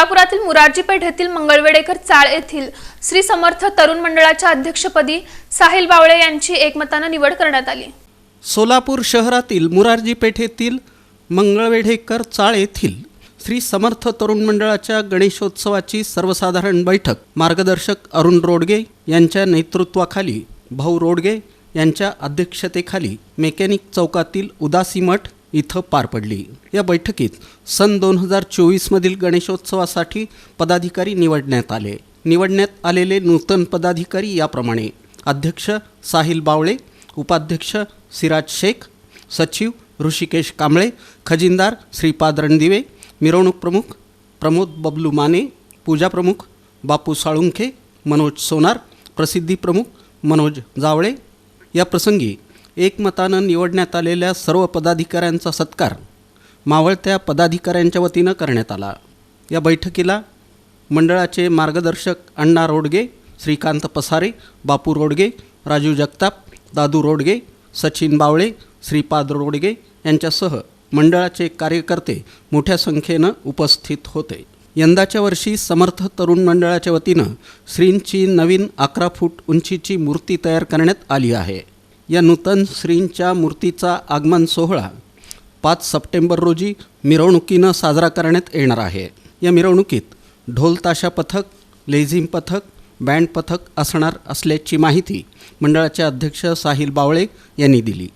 सोलापुरातील मुरारजी पेठ येथील मंगळवेडेकर चाळ येथील श्री समर्थ तरुण मंडळाच्या अध्यक्षपदी साहिल बावळे यांची एकमतानं निवड करण्यात आली. सोलापूर शहरातील मुरारजी पेठेतील मंगळवेढेकर चाळ येथील श्री समर्थ तरुण मंडळाच्या गणेशोत्सवाची सर्वसाधारण बैठक मार्गदर्शक अरुण रोडगे यांच्या नेतृत्वाखाली भाऊ रोडगे यांच्या अध्यक्षतेखाली मेकॅनिक चौकातील उदासी मठ इथं पार पडली. या बैठकीत सन दोन हजार चोवीसमधील गणेशोत्सवासाठी पदाधिकारी निवडण्यात आले. निवडण्यात आलेले नूतन पदाधिकारी याप्रमाणे अध्यक्ष साहिल बावळे उपाध्यक्ष सिराज शेख सचिव ऋषिकेश कांबळे खजिनदार श्रीपाद रणदिवे मिरवणूक प्रमुख प्रमोद बबलू माने पूजा प्रमुख बापू साळुंखे मनोज सोनार प्रसिद्धी प्रमुख मनोज जावळे. या प्रसंगी एकमतानं निवडण्यात आलेल्या सर्व पदाधिकाऱ्यांचा सत्कार मावळत्या पदाधिकाऱ्यांच्या वतीनं करण्यात आला. या बैठकीला मंडळाचे मार्गदर्शक अण्णा रोडगे श्रीकांत पसारे बापू रोडगे राजू जगताप दादू रोडगे सचिन बावळे श्रीपाद रोडगे यांच्यासह मंडळाचे कार्यकर्ते मोठ्या संख्येनं उपस्थित होते. यंदाच्या वर्षी समर्थ तरुण मंडळाच्या वतीनं श्रींची नवीन अकरा फूट उंचीची मूर्ती तयार करण्यात आली आहे. या नूतन श्रींच्या मूर्तीचा आगमन सोहळा पाच सप्टेंबर रोजी मिरवणुकीनं साजरा करण्यात येणार आहे. या मिरवणुकीत ढोल ताशा पथक लेझिम पथक बँड पथक असणार असल्याची माहिती मंडळाचे अध्यक्ष साहिल बावळे यांनी दिली.